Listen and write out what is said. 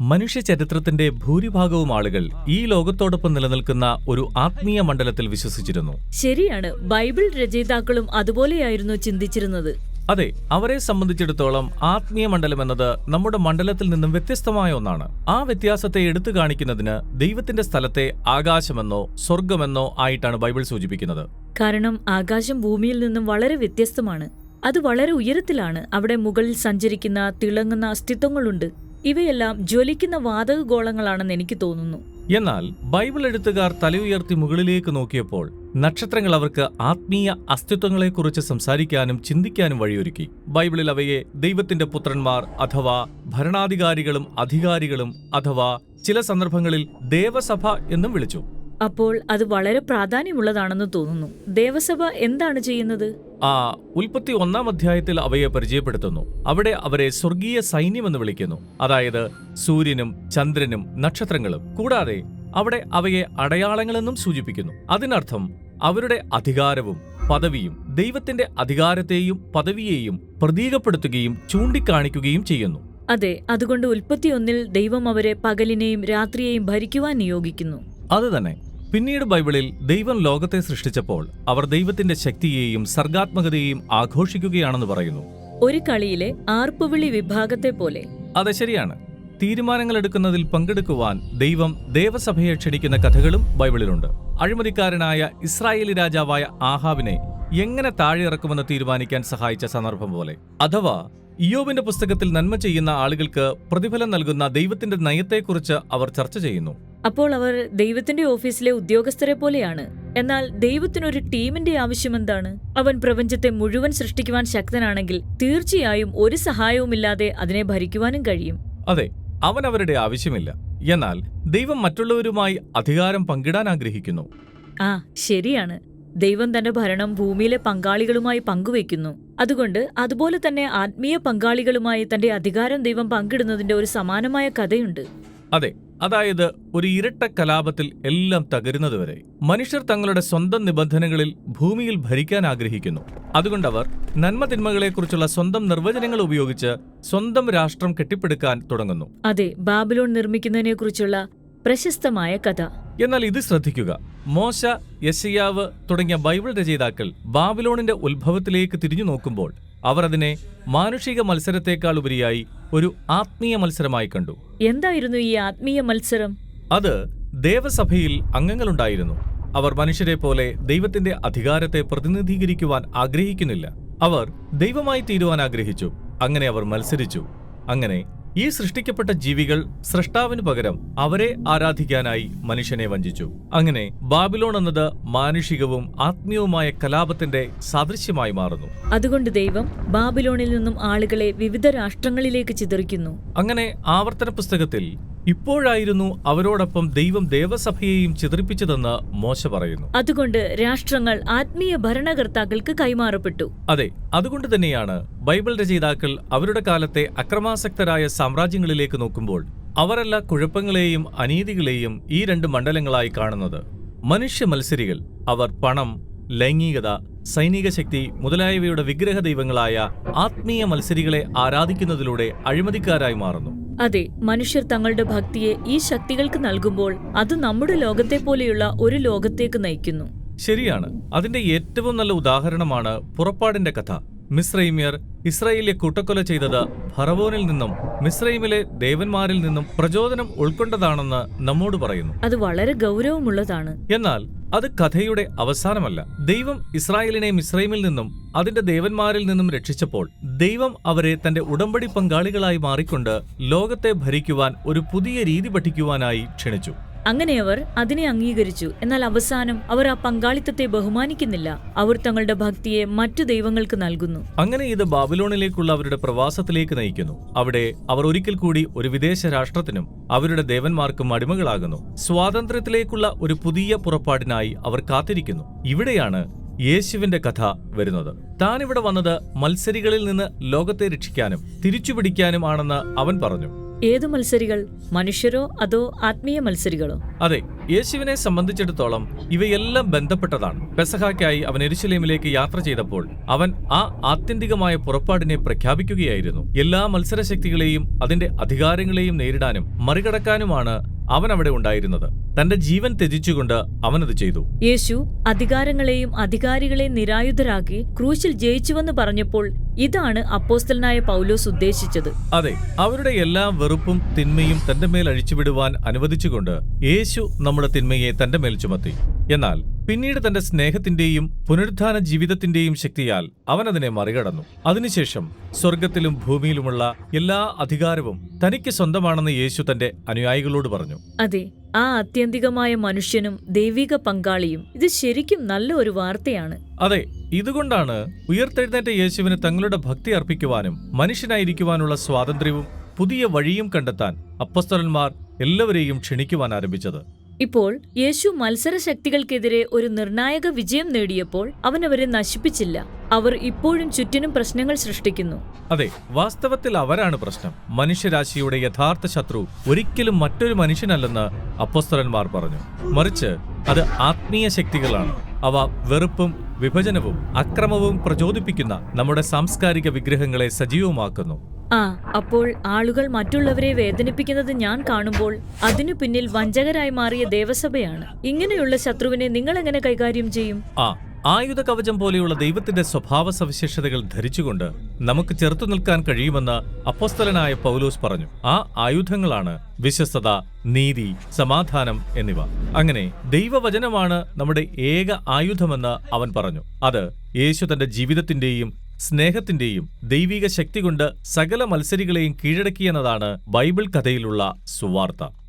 മനുഷ്യ ചരിത്രത്തിന്റെ ഭൂരിഭാഗവും ആളുകൾ ഈ ലോകത്തോടൊപ്പം നിലനിൽക്കുന്ന ഒരു ആത്മീയ മണ്ഡലത്തിൽ വിശ്വസിച്ചിരുന്നു. ശരിയാണ്. ബൈബിൾ രചയിതാക്കളും അതുപോലെയായിരുന്നു ചിന്തിച്ചിരുന്നത്. അതെ അവരെ സംബന്ധിച്ചിടത്തോളം ആത്മീയ മണ്ഡലം എന്നത് നമ്മുടെ മണ്ഡലത്തിൽ നിന്നും വ്യത്യസ്തമായ ഒന്നാണ്. ആ വ്യത്യാസത്തെ എടുത്തു കാണിക്കുന്നതിന് ദൈവത്തിന്റെ സ്ഥലത്തെ ആകാശമെന്നോ സ്വർഗമെന്നോ ആയിട്ടാണ് ബൈബിൾ സൂചിപ്പിക്കുന്നത്. കാരണം ആകാശം ഭൂമിയിൽ നിന്നും വളരെ വ്യത്യസ്തമാണ്. അത് വളരെ ഉയരത്തിലാണ്. അവിടെ മുകളിൽ സഞ്ചരിക്കുന്ന തിളങ്ങുന്ന അസ്തിത്വങ്ങളുണ്ട്. ഇവയെല്ലാം ജ്വലിക്കുന്ന വാതകഗോളങ്ങളാണെന്ന് എനിക്ക് തോന്നുന്നു. എന്നാൽ ബൈബിൾ എഴുത്തുകാർ തലയുയർത്തി മുകളിലേക്ക് നോക്കിയപ്പോൾ നക്ഷത്രങ്ങൾ അവർക്ക് ആത്മീയ അസ്തിത്വങ്ങളെക്കുറിച്ച് സംസാരിക്കാനും ചിന്തിക്കാനും വഴിയൊരുക്കി. ബൈബിളിൽ അവയെ ദൈവത്തിന്റെ പുത്രന്മാർ അഥവാ ഭരണാധികാരികളും അധികാരികളും അഥവാ ചില സന്ദർഭങ്ങളിൽ ദേവസഭ എന്നും വിളിച്ചു. അപ്പോൾ അത് വളരെ പ്രാധാന്യമുള്ളതാണെന്ന് തോന്നുന്നു. ദേവസഭ എന്താണ് ചെയ്യുന്നത്? ആ ഉൽപ്പത്തി ഒന്നാം അധ്യായത്തിൽ അവയെ പരിചയപ്പെടുത്തുന്നു. അവിടെ അവരെ സ്വർഗീയ സൈന്യമെന്ന് വിളിക്കുന്നു. അതായത് സൂര്യനും ചന്ദ്രനും നക്ഷത്രങ്ങളും. കൂടാതെ അവിടെ അവയെ അടയാളങ്ങളെന്നും സൂചിപ്പിക്കുന്നു. അതിനർത്ഥം അവരുടെ അധികാരവും പദവിയും ദൈവത്തിന്റെ അധികാരത്തെയും പദവിയെയും പ്രതീകപ്പെടുത്തുകയും ചൂണ്ടിക്കാണിക്കുകയും ചെയ്യുന്നു. അതെ അതുകൊണ്ട് ഉൽപ്പത്തിയൊന്നിൽ ദൈവം അവരെ പകലിനെയും രാത്രിയെയും ഭരിക്കുവാൻ നിയോഗിക്കുന്നു. അത് തന്നെ പിന്നീട് ബൈബിളിൽ ദൈവം ലോകത്തെ സൃഷ്ടിച്ചപ്പോൾ അവർ ദൈവത്തിന്റെ ശക്തിയെയും സർഗാത്മകതയെയും ആഘോഷിക്കുകയാണെന്ന് പറയുന്നു. ഒരു കളിയിലെ ആർപ്പുവിളി വിഭാഗത്തെ പോലെ. അതെ ശരിയാണ്. തീരുമാനങ്ങൾ എടുക്കുന്നതിൽ പങ്കെടുക്കുവാൻ ദൈവം ദേവസഭയെ ക്ഷണിക്കുന്ന കഥകളും ബൈബിളിലുണ്ട്. അഴിമതിക്കാരനായ ഇസ്രായേലി രാജാവായ ആഹാബിനെ എങ്ങനെ താഴെ ഇറക്കുമെന്ന് തീരുമാനിക്കാൻ സഹായിച്ച സന്ദർഭം പോലെ. അഥവാ ഇയോബിന്റെ പുസ്തകത്തിൽ നന്മ ചെയ്യുന്ന ആളുകൾക്ക് പ്രതിഫലം നൽകുന്ന ദൈവത്തിന്റെ നയത്തെക്കുറിച്ച് അവർ ചർച്ച ചെയ്യുന്നു. അപ്പോൾ അവർ ദൈവത്തിന്റെ ഓഫീസിലെ ഉദ്യോഗസ്ഥരെ പോലെയാണ്. എന്നാൽ ദൈവത്തിനൊരു ടീമിന്റെ ആവശ്യമെന്താണ്? അവൻ പ്രപഞ്ചത്തെ മുഴുവൻ സൃഷ്ടിക്കുവാൻ ശക്തനാണെങ്കിൽ തീർച്ചയായും ഒരു സഹായവുമില്ലാതെ അതിനെ ഭരിക്കുവാനും കഴിയും. അതെ അവൻ അവരുടെ ആവശ്യമില്ല. എന്നാൽ ദൈവം മറ്റുള്ളവരുമായി അധികാരം പങ്കിടാൻ ആഗ്രഹിക്കുന്നു. ആ ശരിയാണ്. ദൈവം തന്റെ ഭരണം ഭൂമിയിലെ പങ്കാളികളുമായി പങ്കുവയ്ക്കുന്നു. അതുകൊണ്ട് അതുപോലെ തന്നെ ആത്മീയ പങ്കാളികളുമായി തന്റെ അധികാരം ദൈവം പങ്കിടുന്നതിന്റെ ഒരു സമാനമായ കഥയുണ്ട്. അതെ അതായത് ഒരു ഇരട്ട കലാപത്തിൽ എല്ലാം തകരുന്നതുവരെ മനുഷ്യർ തങ്ങളുടെ സ്വന്തം നിബന്ധനകളിൽ ഭൂമിയിൽ ഭരിക്കാൻ ആഗ്രഹിക്കുന്നു. അതുകൊണ്ടവർ നന്മതിന്മകളെക്കുറിച്ചുള്ള സ്വന്തം നിർവചനങ്ങൾ ഉപയോഗിച്ച് സ്വന്തം രാഷ്ട്രം കെട്ടിപ്പടുക്കാൻ തുടങ്ങുന്നു. അതെ ബാബിലോൺ നിർമ്മിക്കുന്നതിനെക്കുറിച്ചുള്ള പ്രശസ്തമായ കഥ. എന്നാൽ ഇത് ശ്രദ്ധിക്കുക. മോശ യശയാവ് തുടങ്ങിയ ബൈബിൾ രചയിതാക്കൾ ബാബിലോണിന്റെ ഉത്ഭവത്തിലേക്ക് തിരിഞ്ഞു നോക്കുമ്പോൾ അവർ അതിനെ മാനുഷിക മത്സരത്തെക്കാൾ ഉപരിയായി ഒരു ആത്മീയ മത്സരമായി കണ്ടു. എന്തായിരുന്നു ഈ ആത്മീയ മത്സരം? അത് ദേവസഭയിൽ അംഗങ്ങളുണ്ടായിരുന്നു. അവർ മനുഷ്യരെ പോലെ ദൈവത്തിന്റെ അധികാരത്തെ പ്രതിനിധീകരിക്കുവാൻ ആഗ്രഹിക്കുന്നില്ല. അവർ ദൈവമായി തീരുവാൻ ആഗ്രഹിച്ചു. അങ്ങനെ അവർ മത്സരിച്ചു. അങ്ങനെ ഈ സൃഷ്ടിക്കപ്പെട്ട ജീവികൾ സൃഷ്ടാവിന് പകരം അവരെ ആരാധിക്കാനായി മനുഷ്യനെ വഞ്ചിച്ചു. അങ്ങനെ ബാബിലോൺ എന്നത് മാനുഷികവും ആത്മീയവുമായ കലാപത്തിന്റെ സാദൃശ്യമായി മാറുന്നു. അതുകൊണ്ട് ദൈവം ബാബിലോണിൽ നിന്നും ആളുകളെ വിവിധ രാഷ്ട്രങ്ങളിലേക്ക് ചിതറിക്കുന്നു. അങ്ങനെ ആവർത്തന പുസ്തകത്തിൽ ഇപ്പോഴായിരുന്നു അവരോടൊപ്പം ദൈവം ദേവസഭയെയും ചിതറിപ്പിച്ചതെന്ന് മോശ പറയുന്നു. അതുകൊണ്ട് രാഷ്ട്രങ്ങൾ ആത്മീയ ഭരണകർത്താക്കൾക്ക് കൈമാറപ്പെട്ടു. അതെ അതുകൊണ്ട് തന്നെയാണ് ബൈബിൾ രചയിതാക്കൾ അവരുടെ കാലത്തെ അക്രമാസക്തരായ സാമ്രാജ്യങ്ങളിലേക്ക് നോക്കുമ്പോൾ അവരല്ല കുഴപ്പങ്ങളെയും അനീതികളെയും ഈ രണ്ട് മണ്ഡലങ്ങളായി കാണുന്നത്. മനുഷ്യ മത്സരികൾ അവർ പണം ലൈംഗികത സൈനിക ശക്തി മുതലായവയുടെ വിഗ്രഹ ദൈവങ്ങളായ ആത്മീയ മത്സരികളെ ആരാധിക്കുന്നതിലൂടെ അഴിമതിക്കാരായി മാറുന്നു. അതെ മനുഷ്യർ തങ്ങളുടെ ഭക്തിയെ ഈ ശക്തികൾക്ക് നൽകുമ്പോൾ അത് നമ്മുടെ ലോകത്തെ പോലെയുള്ള ഒരു ലോകത്തേക്ക് നയിക്കുന്നു. ശരിയാണ്. അതിന്റെ ഏറ്റവും നല്ല ഉദാഹരണമാണ് പുറപ്പാടിന്റെ കഥ. മിസ്രൈമ്യർ ഇസ്രായേലിയെ കൂട്ടക്കൊല ചെയ്തത് ഫറവോനിൽ നിന്നും മിസ്രൈമിലെ ദേവന്മാരിൽ നിന്നും പ്രചോദനം ഉൾക്കൊണ്ടതാണെന്ന് നമ്മോട് പറയുന്നു. അത് വളരെ ഗൗരവമുള്ളതാണ്. എന്നാൽ അത് കഥയുടെ അവസാനമല്ല. ദൈവം ഇസ്രായേലിനെ മിസ്രൈമിൽ നിന്നും അതിന്റെ ദേവന്മാരിൽ നിന്നും രക്ഷിച്ചപ്പോൾ ദൈവം അവരെ തന്റെ ഉടമ്പടി പങ്കാളികളായി മാറിക്കൊണ്ട് ലോകത്തെ ഭരിക്കുവാൻ ഒരു പുതിയ രീതി പഠിക്കുവാനായി ക്ഷണിച്ചു. അങ്ങനെ അവർ അതിനെ അംഗീകരിച്ചു. എന്നാൽ അവസാനം അവർ ആ പങ്കാളിത്തത്തെ ബഹുമാനിക്കുന്നില്ല. അവർ തങ്ങളുടെ ഭക്തിയെ മറ്റു ദൈവങ്ങൾക്ക് നൽകുന്നു. അങ്ങനെ ഇത് ബാബിലോണിലേക്കുള്ള അവരുടെ പ്രവാസത്തിലേക്ക് നയിക്കുന്നു. അവിടെ അവർ ഒരിക്കൽ കൂടി ഒരു വിദേശ രാഷ്ട്രത്തിനും അവരുടെ ദേവന്മാർക്കും അടിമകളാകുന്നു. സ്വാതന്ത്ര്യത്തിലേക്കുള്ള ഒരു പുതിയ പുറപ്പാടിനായി അവർ കാത്തിരിക്കുന്നു. ഇവിടെയാണ് യേശുവിന്റെ കഥ വരുന്നത്. താൻ ഇവിടെ വന്നത് മത്സരികളിൽ നിന്ന് ലോകത്തെ രക്ഷിക്കാനും തിരിച്ചുപിടിക്കാനും ആണെന്ന് അവൻ പറഞ്ഞു. ഏതു മത്സരികൾ? മനുഷ്യരോ അതോ ആത്മീയ മത്സരികളോ? അതെ യേശുവിനെ സംബന്ധിച്ചിടത്തോളം ഇവയെല്ലാം ബന്ധപ്പെട്ടതാണ്. പെസഹായ്ക്കായി അവൻ എരുശലേമിലേക്ക് യാത്ര ചെയ്തപ്പോൾ അവൻ ആ ആത്യന്തികമായ പുറപ്പാടിനെ പ്രഖ്യാപിക്കുകയായിരുന്നു. എല്ലാ മത്സരശക്തികളെയും അതിന്റെ അധികാരങ്ങളെയും നേരിടാനും മറികടക്കാനുമാണ് അവൻ അവിടെ ഉണ്ടായിരുന്നത്. തന്റെ ജീവൻ ത്യജിച്ചുകൊണ്ട് അവനത് ചെയ്തു. യേശു അധികാരങ്ങളെയും അധികാരികളെയും നിരായുധരാക്കി ക്രൂശിൽ ജയിച്ചുവെന്ന് പറഞ്ഞപ്പോൾ ഇതാണ് അപ്പോസ്തലനായ പൗലോസ് ഉദ്ദേശിച്ചത്. അതെ അവരുടെ എല്ലാ വെറുപ്പും തിന്മയും തന്റെ മേൽ അഴിച്ചുവിടുവാൻ അനുവദിച്ചുകൊണ്ട് യേശു നമ്മുടെ തിന്മയെ തന്റെ മേൽ ചുമത്തി. എന്നാൽ പിന്നീട് തന്റെ സ്നേഹത്തിന്റെയും പുനരുദ്ധാന ജീവിതത്തിന്റെയും ശക്തിയാൽ അവൻ അതിനെ മറികടന്നു. അതിനുശേഷം സ്വർഗത്തിലും ഭൂമിയിലുമുള്ള എല്ലാ അധികാരവും തനിക്ക് സ്വന്തമാണെന്ന് യേശു തന്റെ അനുയായികളോട് പറഞ്ഞു. അതെ ആ ആത്യന്തികമായ മനുഷ്യനും ദൈവിക പങ്കാളിയും ഇത് ശരിക്കും നല്ല ഒരു വാർത്തയാണ്. അതെ ഇതുകൊണ്ടാണ് ഉയർത്തെഴുന്നേറ്റ യേശുവിന് തങ്ങളുടെ ഭക്തി അർപ്പിക്കുവാനും മനുഷ്യനായിരിക്കുവാനുള്ള സ്വാതന്ത്ര്യവും പുതിയ വഴിയും കണ്ടെത്താൻ അപ്പസ്തലന്മാർ എല്ലാവരെയും ക്ഷണിക്കുവാൻ ആരംഭിച്ചത്. ഇപ്പോൾ യേശു മത്സരശക്തികൾക്കെതിരെ ഒരു നിർണായക വിജയം നേടിയപ്പോൾ അവൻ അവരെ നശിപ്പിച്ചില്ല. അവർ ഇപ്പോഴും ചുറ്റിനും പ്രശ്നങ്ങൾ സൃഷ്ടിക്കുന്നു. അതെ വാസ്തവത്തിൽ അവരാണ് പ്രശ്നം. മനുഷ്യരാശിയുടെ യഥാർത്ഥ ശത്രു ഒരിക്കലും മറ്റൊരു മനുഷ്യനല്ലെന്ന് അപ്പസ്തലന്മാർ പറഞ്ഞു. മറിച്ച് അത് ആത്മീയ ശക്തികളാണ്. അവ വെറുപ്പും വിഭജനവും അക്രമവും പ്രചോദിപ്പിക്കുന്ന നമ്മുടെ സാംസ്കാരിക വിഗ്രഹങ്ങളെ സജീവമാക്കുന്നു. ആ അപ്പോൾ ആളുകൾ മറ്റുള്ളവരെ വേദനിപ്പിക്കുന്നത് ഞാൻ കാണുമ്പോൾ അതിനു പിന്നിൽ വഞ്ചകരായി മാറിയ ദേവസഭയാണ്. ഇങ്ങനെയുള്ള ശത്രുവിനെ നിങ്ങൾ എങ്ങനെ കൈകാര്യം ചെയ്യും? ആ ആയുധ കവചം പോലെയുള്ള ദൈവത്തിന്റെ സ്വഭാവ സവിശേഷതകൾ ധരിച്ചുകൊണ്ട് നമുക്ക് ചെറുത്തു നിൽക്കാൻ കഴിയുമെന്ന് അപ്പോസ്തലനായ പൗലോസ് പറഞ്ഞു. ആ ആയുധങ്ങളാണ് വിശ്വസ്തത നീതി സമാധാനം എന്നിവ. അങ്ങനെ ദൈവവചനമാണ് നമ്മുടെ ഏക ആയുധമെന്ന് അവൻ പറഞ്ഞു. അത് യേശു തന്റെ ജീവിതത്തിന്റെയും സ്നേഹത്തിന്റെയും ദൈവിക ശക്തി കൊണ്ട് സകല മത്സരികളെയും കീഴടക്കിയെന്നതാണ് ബൈബിൾ കഥയിലുള്ള സുവാർത്ത.